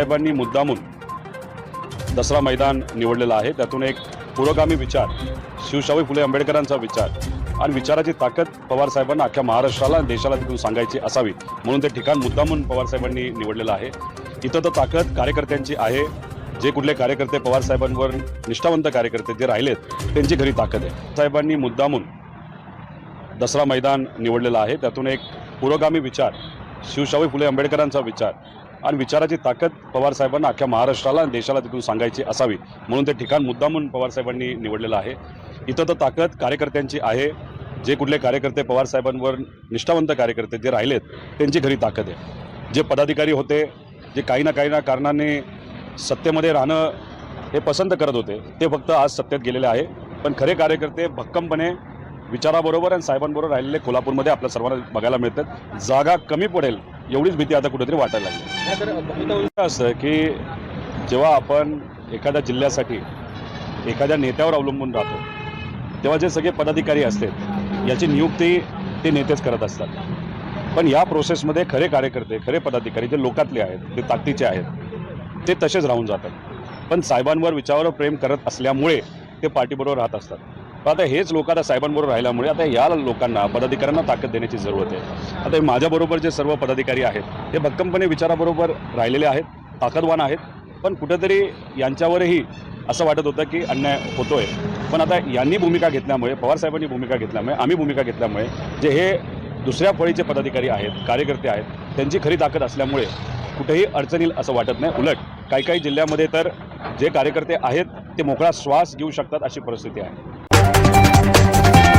बाबासाहेबांनी मुद्दामून दसरा मैदान निवडलेलं आहे. त्यातून एक पुरोगामी विचार शिवशाही फुले आंबेडकरांचा विचार आणि विचाराची ताकद पवारसाहेबांना अख्ख्या महाराष्ट्राला आणि देशाला तिथून सांगायची असावी. म्हणून ते ठिकाण मुद्दामून पवारसाहेबांनी निवडलेलं आहे. इथं तर ताकद कार्यकर्त्यांची आहे. जे कुठले कार्यकर्ते पवारसाहेबांवर निष्ठावंत कार्यकर्ते जे राहिलेत त्यांची खरी ताकद आहे. साहेबांनी मुद्दामून दसरा मैदान निवडलेलं आहे. त्यातून एक पुरोगामी विचार शिवशाही फुले आंबेडकरांचा विचार आणि विचाराची ताकद पवारसाहेबांना अख्ख्या महाराष्ट्राला आणि देशाला तिथून सांगायची असावी. म्हणून ते ठिकाण मुद्दामून पवारसाहेबांनी निवडलेलं आहे. इथं तर ताकद कार्यकर्त्यांची आहे. जे कुठले कार्यकर्ते पवारसाहेबांवर निष्ठावंत कार्यकर्ते जे राहिलेत त्यांची खरी ताकद आहे. जे पदाधिकारी होते जे काही ना काही ना कारणाने सत्तेमध्ये राहणं हे पसंत करत होते ते फक्त आज सत्तेत गेलेले आहे. पण खरे कार्यकर्ते भक्कमपणे विचाराबरोबर आणि साहेबांबरोबर राहिलेले कोल्हापूरमध्ये आपल्या सर्वांना बघायला मिळतात. जागा कमी पडेल एवढीच भीती आता कुठेतरी वाटायला लागली. असं की जेव्हा आपण एखाद्या जिल्ह्यासाठी एखाद्या नेत्यावर अवलंबून राहतो तेव्हा जे सगळे पदाधिकारी असतात याची नियुक्ती ते नेतेच करत असतात. पण या प्रोसेसमध्ये खरे कार्यकर्ते खरे पदाधिकारी जे लोकातले आहेत ते ताकदीचे आहेत ते तसेच राहून जातात. पण साहेबांवर विचारावर प्रेम करत असल्यामुळे ते पार्टीबरोबर राहत असतात. पण आता हेच लोक आता साहेबांबरोबर राहिल्यामुळे आता या लोकांना पदाधिकाऱ्यांना ताकद देण्याची जरूरत आहे. आता हे माझ्याबरोबर जे सर्व पदाधिकारी आहेत हे भक्कमपणे विचाराबरोबर राहिलेले आहेत ताकदवान आहेत. पण कुठेतरी यांच्यावरही असं वाटत होतं की अन्याय होतोय. पण आता यांनी भूमिका घेतल्यामुळे पवारसाहेबांनी भूमिका घेतल्यामुळे आम्ही भूमिका घेतल्यामुळे जे हे दुसऱ्या फळीचे पदाधिकारी आहेत कार्यकर्ते आहेत त्यांची खरी ताकद असल्यामुळे कुठेही अडचण येईल असं वाटत नाही. उलट काही काही जिल्ह्यामध्ये तर जे कार्यकर्ते आहेत ते मोकळा श्वास घेऊ शकतात अशी परिस्थिती आहे. Thank you.